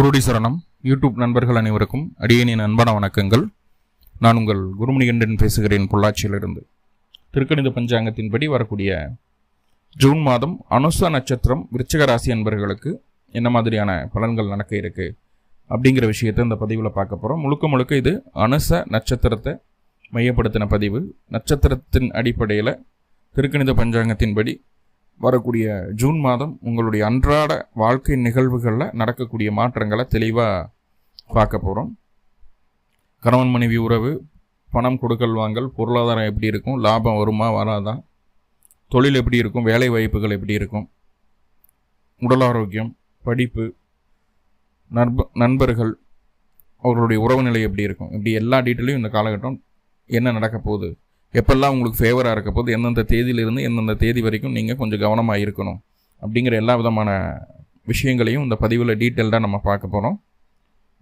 குருடி சரணம். யூடியூப் நண்பர்கள் அனைவருக்கும் அடியேனின் அன்பான வணக்கங்கள். நான் உங்கள் குருமணிகண்டன் பேசுகிறேன் பொள்ளாச்சியிலிருந்து. திருக்கணித பஞ்சாங்கத்தின்படி வரக்கூடிய ஜூன் மாதம் அனுச நட்சத்திரம் விருச்சிக ராசி அன்பர்களுக்கு என்ன மாதிரியான பலன்கள் நடக்க இருக்கு அப்படிங்கிற விஷயத்தை இந்த பதிவில் பார்க்க போகிறோம் முழுக்க முழுக்க இது அனுச நட்சத்திரத்தை மையப்படுத்தின பதிவு. நட்சத்திரத்தின் அடிப்படையில் திருக்கணித பஞ்சாங்கத்தின்படி வரக்கூடிய ஜூன் மாதம் உங்களுடைய அன்றாட வாழ்க்கை நிகழ்வுகளில் நடக்கக்கூடிய மாற்றங்களை தெளிவாக பார்க்க போகிறோம் கணவன் மனைவி உறவு பணம் கொடுக்கல் வாங்கல் பொருளாதாரம் எப்படி இருக்கும் லாபம் வருமா வராதா தொழில் எப்படி இருக்கும் வேலை வாய்ப்புகள் எப்படி இருக்கும் உடல் ஆரோக்கியம் படிப்பு நண்ப நண்பர்கள் அவர்களுடைய உறவு நிலை எப்படி இருக்கும் இப்படி எல்லா டீட்டெயிலையும் இந்த காலகட்டம் என்ன நடக்க போகுது எப்பெல்லாம் உங்களுக்கு ஃபேவராக இருக்க போது எந்தெந்த தேதியிலிருந்து எந்தெந்த தேதி வரைக்கும் நீங்கள் கொஞ்சம் கவனமாக இருக்கணும். அப்படிங்கிற எல்லா விதமான விஷயங்களையும் இந்த பதிவில் டீட்டெயில்டாக நம்ம பார்க்க போகிறோம்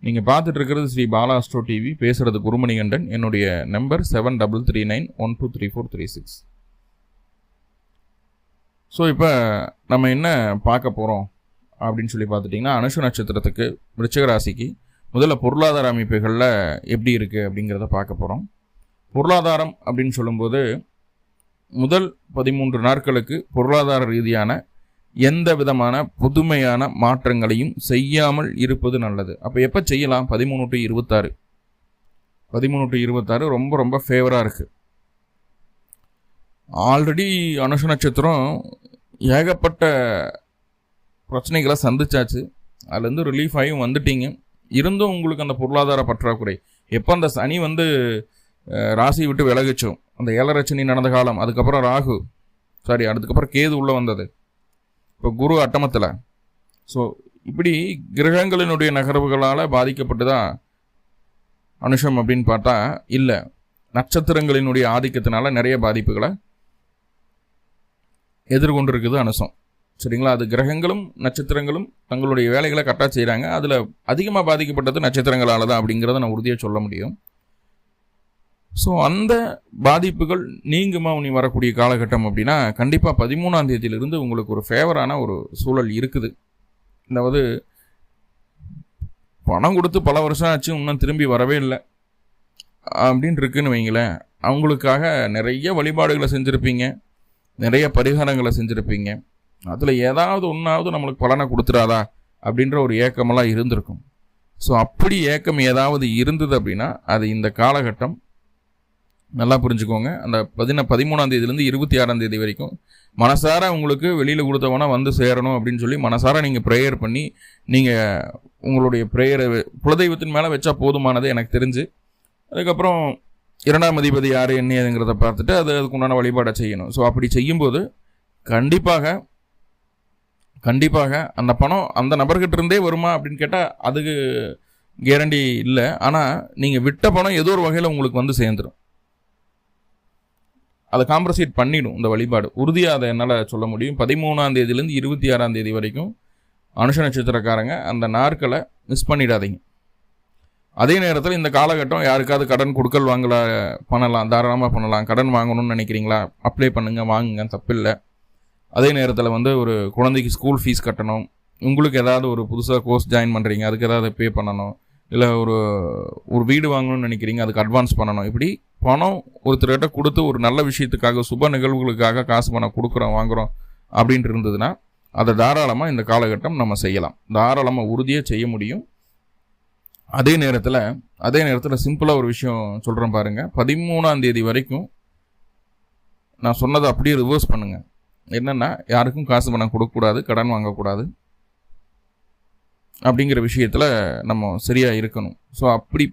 நீங்கள் பார்த்துட்டு இருக்கிறது ஸ்ரீ பாலாஸ்ட்ரோ டிவி பேசுகிறது குருமணிகண்டன். என்னுடைய number seven double three nine one two three four three six so இப்போ நம்ம என்ன பார்க்க போகிறோம் அப்படின்னு சொல்லி பார்த்துட்டிங்கன்னா அனுஷ நட்சத்திரத்துக்கு விருச்சக ராசிக்கு முதல்ல பொருளாதார அமைப்புகளில் எப்படி இருக்குது அப்படிங்கிறத பார்க்க போகிறோம் பொருளாதாரம் அப்படின்னு சொல்லும்போது முதல் பதிமூன்று நாட்களுக்கு பொருளாதார ரீதியான எந்த விதமான புதுமையான மாற்றங்களையும் செய்யாமல் இருப்பது நல்லது. அப்போ எப்போ செய்யலாம்? பதிமூணு டு இருபத்தாறு. பதிமூணு டு இருபத்தாறு ரொம்ப ரொம்ப ஃபேவராக இருக்குது ஆல்ரெடி அனுஷ நட்சத்திரம் ஏகப்பட்ட பிரச்சனைகளை சந்திச்சாச்சு. அதுலேருந்து ரிலீஃப் ஆகியும் வந்துட்டீங்க. இருந்தும் உங்களுக்கு அந்த பொருளாதார பற்றாக்குறை. எப்போ அந்த சனி வந்து ராசியை விட்டு விலகிச்சோம். அந்த ஏழரச்சனி நடந்த காலம் அதுக்கப்புறம் ராகு. சாரி அதுக்கப்புறம் கேது உள்ளே வந்தது. இப்போ குரு அட்டமத்தில். ஸோ இப்படி கிரகங்களினுடைய நகர்வுகளால் பாதிக்கப்பட்டு தான் அனுஷம் அப்படின்னு பார்த்தா இல்லை. நட்சத்திரங்களினுடைய ஆதிக்கத்தினால நிறைய பாதிப்புகளை எதிர்கொண்டிருக்குது அனுசம் சரிங்களா? அது கிரகங்களும் நட்சத்திரங்களும் தங்களுடைய வேலைகளை கரெக்டாக செய்கிறாங்க அதில் அதிகமாக பாதிக்கப்பட்டது நட்சத்திரங்களால் தான் அப்படிங்கிறத நான் உறுதியாக சொல்ல முடியும். ஸோ அந்த பாதிப்புகள் நீங்குமா உனி வரக்கூடிய காலகட்டம் அப்படின்னா கண்டிப்பாக பதிமூணாம் தேதியிலிருந்து உங்களுக்கு ஒரு ஃபேவரான ஒரு சூழல் இருக்குது. அதாவது பணம் கொடுத்து பல வருஷம் ஆச்சு இன்னும் திரும்பி வரவே இல்லை. அப்படின்னு இருக்குன்னு வைங்களேன் அவங்களுக்காக நிறைய வழிபாடுகளை செஞ்சுருப்பீங்க நிறைய பரிகாரங்களை செஞ்சுருப்பீங்க. அதில் ஏதாவது ஒன்றாவது நம்மளுக்கு பலனை கொடுத்துறாதா அப்படின்ற ஒரு ஏக்கமெல்லாம் இருந்திருக்கும். ஸோ அப்படி ஏக்கம் ஏதாவது இருந்தது அப்படின்னா அது இந்த காலகட்டம் நல்லா புரிஞ்சுக்கோங்க. அந்த பதின பதிமூணாம் தேதியிலேருந்து இருபத்தி ஆறாம் தேதி வரைக்கும் மனசார உங்களுக்கு வெளியில் கொடுத்தவனா வந்து சேரணும் அப்படின்னு சொல்லி மனசார நீங்கள் ப்ரேயர் பண்ணி நீங்கள் உங்களுடைய ப்ரேயரை குலதெய்வத்தின் மேலே வச்சா போதுமானது எனக்கு தெரிஞ்சு. அதுக்கப்புறம் இரண்டாம் அதிபதி யார் என்ன ஏதுங்கிறத பார்த்துட்டு அது அதுக்குண்டான வழிபாடை செய்யணும். ஸோ அப்படி செய்யும்போது கண்டிப்பாக கண்டிப்பாக அந்த பணம் அந்த நபர்கிட்ட இருந்தே வருமா அப்படின்னு கேட்டால் அதுக்கு கேரண்டி இல்லை. ஆனால் நீங்கள் விட்ட பணம் ஏதோ ஒரு வகையில் உங்களுக்கு வந்து சேர்ந்துடும் அதை காம்ப்ரசேட் பண்ணிடும் இந்த வழிபாடு. உறுதியாக அதை என்னால் சொல்ல முடியும். பதிமூணாம் தேதியிலேருந்து இருபத்தி ஆறாம் தேதி வரைக்கும் அனுஷ நட்சத்திரக்காரங்க அந்த நாட்களை மிஸ் பண்ணிடாதீங்க. அதே நேரத்தில் இந்த காலகட்டம் யாருக்காவது கடன் கொடுக்கல் வாங்கல பண்ணலாம் தாராளமாக பண்ணலாம் கடன் வாங்கணும்னு நினைக்கிறீங்களா? அப்ளை பண்ணுங்கள் வாங்குங்க தப்பில்லை. அதே நேரத்தில் வந்து ஒரு குழந்தைக்கு ஸ்கூல் ஃபீஸ் கட்டணும். உங்களுக்கு ஏதாவது ஒரு புதுசாக கோர்ஸ் ஜாயின் பண்ணுறீங்க அதுக்கு ஏதாவது பே பண்ணணும். இல்லை ஒரு ஒரு வீடு வாங்கணும்னு நினைக்கிறீங்க அதுக்கு அட்வான்ஸ் பண்ணணும். இப்படி பணம் ஒருத்தர்கிட்ட கொடுத்து ஒரு நல்ல விஷயத்துக்காக சுப நிகழ்வுகளுக்காக காசு பணம் கொடுக்குறோம் வாங்குறோம் அப்படின்ட்டு இருந்ததுன்னா அதை தாராளமாக இந்த காலகட்டம் நம்ம செய்யலாம். தாராளமாக உறுதியாக செய்ய முடியும். அதே நேரத்தில் அதே நேரத்தில் சிம்பிளாக ஒரு விஷயம் சொல்கிறேன் பாருங்கள் பதிமூணாம் தேதி வரைக்கும் நான் சொன்னதை அப்படியே ரிவர்ஸ் பண்ணுங்கள் என்னென்னா யாருக்கும் காசு பணம் கொடுக்கக்கூடாது கடன் வாங்கக்கூடாது. அப்படிங்கிற விஷயத்தில் நம்ம சரியாக இருக்கணும். ஸோ அப்படி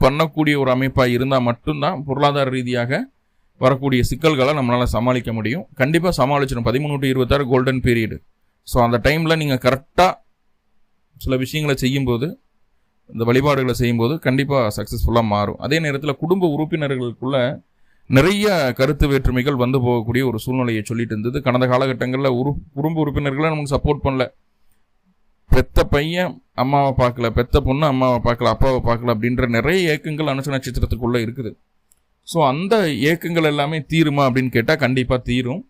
பண்ணக்கூடிய ஒரு அமைப்பாக இருந்தால் மட்டும்தான் பொருளாதார ரீதியாக வரக்கூடிய சிக்கல்களை நம்மளால் சமாளிக்க முடியும். கண்டிப்பாக சமாளிச்சிடும் பதிமூணு டு இருபத்தாறு கோல்டன் பீரியடு ஸோ அந்த டைமில் நீங்கள் கரெக்டாக சில விஷயங்களை செய்யும்போது இந்த வழிபாடுகளை செய்யும்போது கண்டிப்பாக சக்ஸஸ்ஃபுல்லாக மாறும். அதே நேரத்தில் குடும்ப உறுப்பினர்களுக்குள்ள நிறைய கருத்து வேற்றுமைகள் வந்து போகக்கூடிய ஒரு சூழ்நிலையை சொல்லிட்டு இருந்தது. கடந்த காலகட்டங்களில் உரு குடும்ப உறுப்பினர்களை நமக்கு சப்போர்ட் பண்ணல. பெத்த பையன் அம்மாவை பார்க்கல பெத்த பொண்ணு அம்மாவை பார்க்கல அப்பாவை பார்க்கல அப்படின்ற நிறைய ஏக்கங்கள் அனுச நட்சத்திரத்துக்குள்ளே இருக்குது. ஸோ அந்த ஏக்கங்கள் எல்லாமே தீருமா அப்படின்னு கேட்டால் கண்டிப்பாக தீரும்.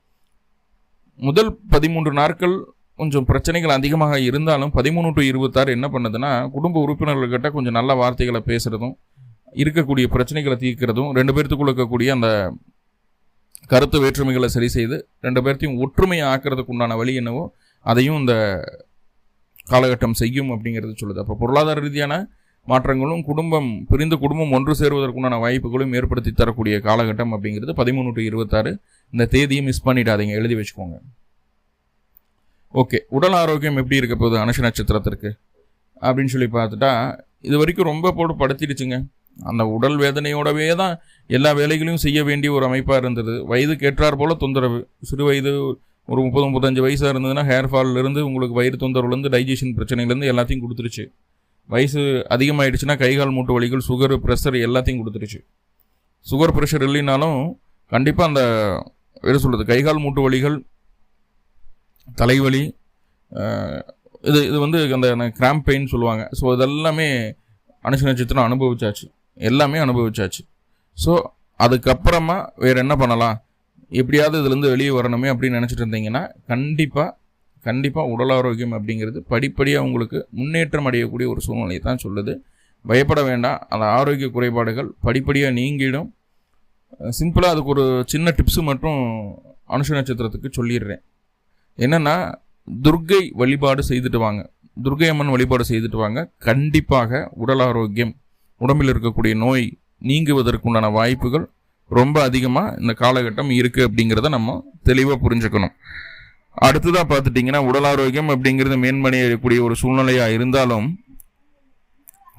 முதல் பதிமூன்று நாட்கள் கொஞ்சம் பிரச்சனைகள் அதிகமாக இருந்தாலும் பதிமூணு டு இருபத்தாறு என்ன பண்ணுதுன்னா குடும்ப உறுப்பினர்கள்கிட்ட கொஞ்சம் நல்ல வார்த்தைகளை பேசுகிறதும் இருக்கக்கூடிய பிரச்சனைகளை தீர்க்கிறதும் ரெண்டு பேர்த்துக்குள்ள இருக்கக்கூடிய அந்த கருத்து வேற்றுமைகளை சரி செய்து ரெண்டு பேர்த்தையும் ஒற்றுமையை ஆக்கிறதுக்கு உண்டான வழி என்னவோ அதையும் இந்த காலகட்டம் செய்யும் அப்படிங்கிறது சொல்லுது. அப்போ பொருளாதார ரீதியான மாற்றங்களும் குடும்பம் பிரிந்த குடும்பம் ஒன்று சேருவதற்குண்டான வாய்ப்புகளும் ஏற்படுத்தி தரக்கூடிய காலகட்டம் அப்படிங்கிறது பதிமூணு டு இருபத்தாறு. இந்த தேதியை மிஸ் பண்ணிடாதீங்க. எழுதி வச்சுக்கோங்க. ஓகே உடல் ஆரோக்கியம் எப்படி இருக்க போகுது? அனுஷ நட்சத்திரத்திற்கு. அப்படின்னு சொல்லி பார்த்துட்டா இது வரைக்கும் ரொம்ப போட்டு படுத்திடுச்சுங்க. அந்த உடல் வேதனையோடவே தான் எல்லா வேலைகளையும் செய்ய வேண்டிய ஒரு அமைப்பாக இருந்தது. வயது கேட்டார் போல தொந்தரவு. சிறு வயது ஒரு முப்பது முப்பத்தஞ்சு வயசாக இருந்ததுன்னா ஹேர் ஃபால்லேருந்து உங்களுக்கு வயிறு தொந்தரவுலேருந்து டைஜஷன் பிரச்சனையிலேருந்து எல்லாத்தையும் கொடுத்துருச்சு. வயசு அதிகமாகிடுச்சுன்னா கைகால் மூட்டு வலிகள் சுகர் ப்ரெஷர் எல்லாத்தையும் கொடுத்துருச்சு. சுகர் ப்ரெஷர் இல்லைனாலும் கண்டிப்பாக அந்த என்ன சொல்கிறது கைகால் மூட்டு வலிகள் தலைவலி இது இது வந்து அந்த கிராம்ப் பெயின் சொல்லுவாங்க. ஸோ இதெல்லாமே அனுச நட்சத்திரம் அனுபவிச்சாச்சு. எல்லாமே அனுபவிச்சாச்சு. ஸோ அதுக்கப்புறமா வேறு என்ன பண்ணலாம்? எப்படியாவது இதுலேருந்து வெளியே வரணுமே அப்படின்னு நினச்சிட்டு இருந்தீங்கன்னா கண்டிப்பாக கண்டிப்பாக உடல் ஆரோக்கியம் அப்படிங்கிறது படிப்படியாக உங்களுக்கு முன்னேற்றம் அடையக்கூடிய ஒரு சூழ்நிலையை தான் சொல்லுது. பயப்பட வேண்டாம். அந்த ஆரோக்கிய குறைபாடுகள் படிப்படியாக நீங்கிடும். சிம்பிளாக அதுக்கு ஒரு சின்ன டிப்ஸு மட்டும் அனுஷ நட்சத்திரத்துக்கு சொல்லிடுறேன். என்னென்னா துர்கை வழிபாடு செய்துட்டு வாங்க. துர்கை அம்மன் வழிபாடு செய்துட்டு வாங்க. கண்டிப்பாக உடல் ஆரோக்கியம் உடம்பில் இருக்கக்கூடிய நோய் நீங்குவதற்குண்டான வாய்ப்புகள் ரொம்ப அதிகமாக இந்த காலகட்டம் இருக்குது அப்படிங்கிறத நம்ம தெளிவாக புரிஞ்சுக்கணும். அடுத்ததாக பார்த்துட்டிங்கன்னா உடல் ஆரோக்கியம் அப்படிங்கிறது மேன்மணியக்கூடிய ஒரு சூழ்நிலையாக இருந்தாலும்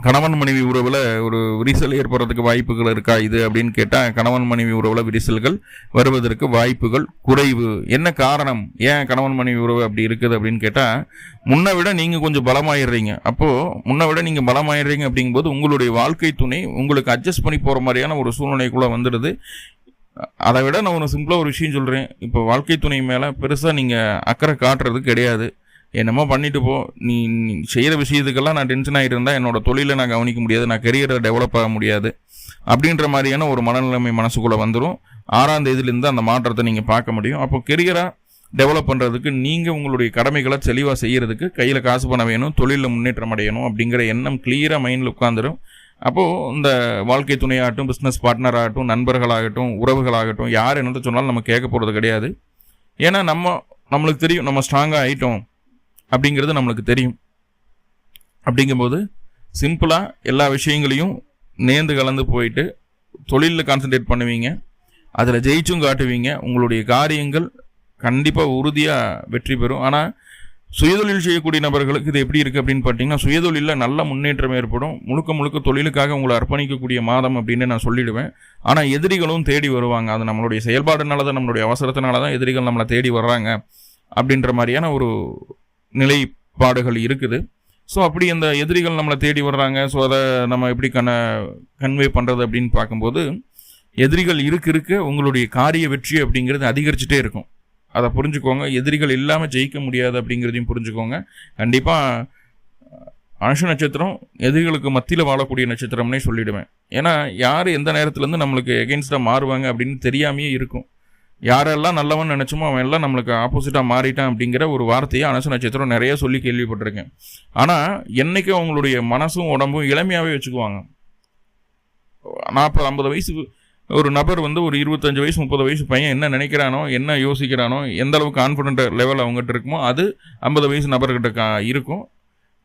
கணவன் மனைவி உறவில் ஒரு விரிசல் ஏற்படுறதுக்கு வாய்ப்புகள் இருக்கா இது அப்படின்னு கேட்டால் கணவன் மனைவி உறவில் விரிசல்கள் வருவதற்கு வாய்ப்புகள் குறைவு. என்ன காரணம்? ஏன் கணவன் மனைவி உறவு அப்படி இருக்குது அப்படின்னு கேட்டால் முன்னை விட நீங்கள் கொஞ்சம் பலமாயிடுறீங்க. அப்போது முன்னை விட நீங்கள் பலமாயிடுறீங்க அப்படிங்கும்போது உங்களுடைய வாழ்க்கை துணை உங்களுக்கு அட்ஜஸ்ட் பண்ணி போகிற மாதிரியான ஒரு சூழ்நிலைக்குள்ளே வந்துடுது. அதை விட நான் ஒன்று சிம்பிளாக ஒரு விஷயம் சொல்கிறேன் இப்போ வாழ்க்கை துணை மேலே பெருசாக நீங்கள் அக்கறை காட்டுறது கிடையாது. என்னமோ பண்ணிட்டு போ. நீ செய்கிற விஷயத்துக்கெல்லாம் நான் டென்ஷன் ஆகிட்டு இருந்தால் என்னோட தொழிலை நான் கவனிக்க முடியாது நான் கெரியரை டெவலப் ஆக முடியாது அப்படின்ற மாதிரியான ஒரு மனநிலைமை மனசுக்குள்ளே வந்துடும் ஆறாம் தேதியிலேருந்து அந்த மாற்றத்தை நீங்கள் பார்க்க முடியும். அப்போ கெரியராக டெவலப் பண்ணுறதுக்கு நீங்கள் உங்களுடைய கடமைகளை தெளிவாக செய்கிறதுக்கு கையில் காசு பண்ண வேணும் தொழிலில் முன்னேற்றம் அடையணும் அப்படிங்கிற எண்ணம் கிளியராக மைண்டில் உட்காந்துரும் அப்போது இந்த வாழ்க்கை துணையாகட்டும் பிஸ்னஸ் பார்ட்னராகட்டும் நண்பர்களாகட்டும் உறவுகளாகட்டும் யார் என்னத்தை சொன்னாலும் நம்ம கேட்க போகிறது கிடையாது. ஏன்னா நம்ம நம்மளுக்கு தெரியும் நம்ம ஸ்ட்ராங்காக ஆகிட்டோம் அப்படிங்கிறது நம்மளுக்கு தெரியும். அப்படிங்கும்போது சிம்பிளாக எல்லா விஷயங்களையும் நேர்ந்து கலந்து போயிட்டு தொழிலில் கான்சன்ட்ரேட் பண்ணுவீங்க. அதில் ஜெயிச்சும் காட்டுவீங்க. உங்களுடைய காரியங்கள் கண்டிப்பாக உறுதியாக வெற்றி பெறும். ஆனால் சுயதொழில் செய்யக்கூடிய நபர்களுக்கு இது எப்படி இருக்குது அப்படின்னு பார்த்தீங்கன்னா சுயதொழிலில் நல்ல முன்னேற்றம் ஏற்படும். முழுக்க முழுக்க தொழிலுக்காக உங்களை அர்ப்பணிக்கக்கூடிய மாதம் அப்படின்னு நான் சொல்லிடுவேன். ஆனால் எதிரிகளும் தேடி வருவாங்க. அது நம்மளுடைய செயல்பாடுனால தான் நம்மளுடைய அவசரத்தினால தான் எதிரிகள் நம்மளை தேடி வர்றாங்க. அப்படின்ற மாதிரியான ஒரு நிலைப்பாடுகள் இருக்குது. ஸோ அப்படி அந்த எதிரிகள் நம்மளை தேடி வர்றாங்க. ஸோ அதை நம்ம எப்படி கன கன்வே பண்ணுறது அப்படின்னு பார்க்கும்போது எதிரிகள் இருக்க இருக்க உங்களுடைய காரிய வெற்றி அப்படிங்கிறது அதிகரிச்சுட்டே இருக்கும். அதை புரிஞ்சுக்கோங்க. எதிரிகள் இல்லாமல் ஜெயிக்க முடியாது அப்படிங்கிறதையும் புரிஞ்சுக்கோங்க. கண்டிப்பாக அனுஷ நட்சத்திரம் எதிரிகளுக்கு மத்தியில் வாழக்கூடிய நட்சத்திரம்னே சொல்லிவிடுவேன் ஏன்னா யார் எந்த நேரத்துலேருந்து நம்மளுக்கு எகெயின்ஸ்டாக மாறுவாங்க அப்படின்னு தெரியாமையே இருக்கும். யாரெல்லாம் நல்லவன் நினச்சோமோ அவன் எல்லாம் நம்மளுக்கு ஆப்போசிட்டாக மாறிட்டான் அப்படிங்கிற ஒரு வார்த்தையை அனுச நட்சத்திரம் நிறைய சொல்லி கேள்விப்பட்டிருக்கேன். ஆனால் என்றைக்கும் அவங்களுடைய மனசும் உடம்பும் இளமையாகவே வச்சுக்குவாங்க. நாற்பது ஐம்பது வயசு ஒரு நபர் வந்து ஒரு இருபத்தஞ்சு வயசு முப்பது வயசு பையன் என்ன நினைக்கிறானோ என்ன யோசிக்கிறானோ எந்த அளவுக்கு கான்ஃபிடென்ட் லெவல் அவங்ககிட்ட இருக்குமோ அது ஐம்பது வயசு நபர்கிட்ட கா இருக்கும்.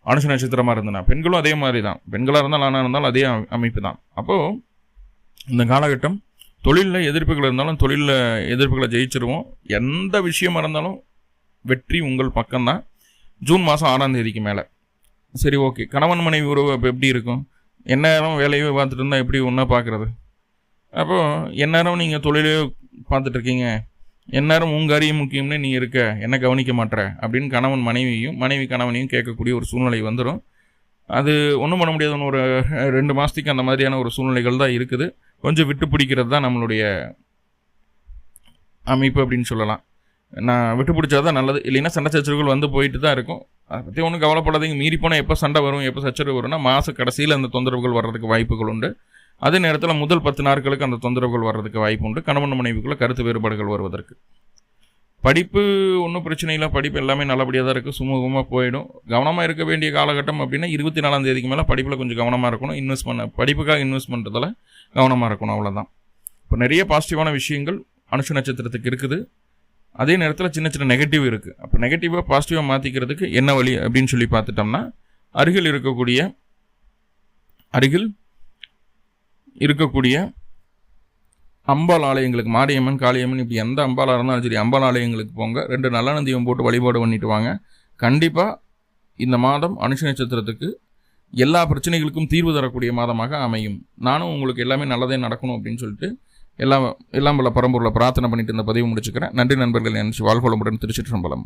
அனுச நட்சத்திரமாக இருந்தனா பெண்களும் அதே மாதிரி தான் பெண்களாக இருந்தாலும் ஆனா இருந்தாலும் அதே அமைப்பு தான் அப்போது இந்த காலகட்டம் தொழிலில் எதிர்ப்புகள் இருந்தாலும் தொழிலில் எதிர்ப்புகளை ஜெயிச்சிருவோம். எந்த விஷயமா இருந்தாலும் வெற்றி உங்கள் பக்கம்தான். ஜூன் மாதம் ஆறாம் தேதிக்கு மேலே. சரி ஓகே. கணவன் மனைவி உறவு அப்போ எப்படி இருக்கும்? எந்நேரம் வேலையோ பார்த்துட்டு இருந்தால் எப்படி ஒன்றா பார்க்குறது? அப்போது எந்நேரம் நீங்கள் தொழிலே பார்த்துட்ருக்கீங்க எந்நேரம் உங்கள் அறியும் முக்கியம்னு நீ இருக்க? என்ன கவனிக்க மாட்டேற அப்படின்னு கணவன் மனைவியும் மனைவி கணவனையும் கேட்கக்கூடிய ஒரு சூழ்நிலை வந்துடும் அது ஒன்றும் பண்ண முடியாதுன்னு ஒரு ரெண்டு மாதத்துக்கு அந்த மாதிரியான ஒரு சூழ்நிலைகள் தான் இருக்குது. கொஞ்சம் விட்டு பிடிக்கிறது தான் நம்மளுடைய அமைப்பு அப்படின்னு சொல்லலாம். நான் விட்டு பிடிச்சா தான் நல்லது. இல்லைன்னா சண்டை சச்சரவுகள் வந்து போயிட்டு தான் இருக்கும். அதை பற்றி ஒன்றும் கவலைப்படாதீங்க. மீறி போனால் எப்போ சண்டை வரும் எப்போ சச்சரவு வரும்னா மாத கடைசியில் அந்த தொந்தரவுகள் வர்றதுக்கு வாய்ப்புகள் உண்டு. அதே நேரத்தில் முதல் பத்து நாட்களுக்கு அந்த தொந்தரவுகள் வர்றதுக்கு வாய்ப்பு உண்டு. கணவன் மனைவிக்குள்ளே கருத்து வேறுபாடுகள் வருவதற்கு. படிப்பு ஒன்றும் பிரச்சனை இல்லை. படிப்பு எல்லாமே நல்லபடியாக தான் இருக்குது சுமூகமாக போயிடும். கவனமாக இருக்க வேண்டிய காலகட்டம் அப்படின்னா இருபத்தி நாலாம் தேதிக்கு மேலே படிப்பில் கொஞ்சம் கவனமாக இருக்கணும். இன்வெஸ்ட் பண்ண படிப்புக்காக இன்வெஸ்ட் பண்ணுறதுல கவனமாக இருக்கணும். அவ்வளோதான் இப்போ நிறைய பாசிட்டிவான விஷயங்கள் அனுஷ நட்சத்திரத்துக்கு இருக்குது. அதே நேரத்தில் சின்ன சின்ன நெகட்டிவ் இருக்குது அப்போ நெகட்டிவாக பாசிட்டிவாக மாற்றிக்கிறதுக்கு என்ன வழி அப்படின்னு சொல்லி பார்த்துட்டோம்னா அருகில் இருக்கக்கூடிய அருகில் இருக்கக்கூடிய அம்பாள் ஆலயங்களுக்கு மாரியம்மன் காளியம்மன் இப்படி எந்த அம்பாலாக இருந்தாலும் சரி அம்பாள் ஆலயங்களுக்கு போங்க. ரெண்டு நல்ல தீபம் போட்டு வழிபாடு பண்ணிட்டு வாங்க. கண்டிப்பாக இந்த மாதம் அனுஷ நட்சத்திரத்துக்கு எல்லா பிரச்சனைகளுக்கும் தீர்வு தரக்கூடிய மாதமாக அமையும். நானும் உங்களுக்கு எல்லாமே நல்லதே நடக்கணும் அப்படின்னு சொல்லிட்டு எல்லாம் எல்லாம் பல பரம்பூரில் பிரார்த்தனை பண்ணிட்டு இந்த பதிவு முடிச்சுக்கிறேன். நன்றி நண்பர்கள் நினைச்சு வாழ்வளமுடன் திருச்சிற்றம்பலம்.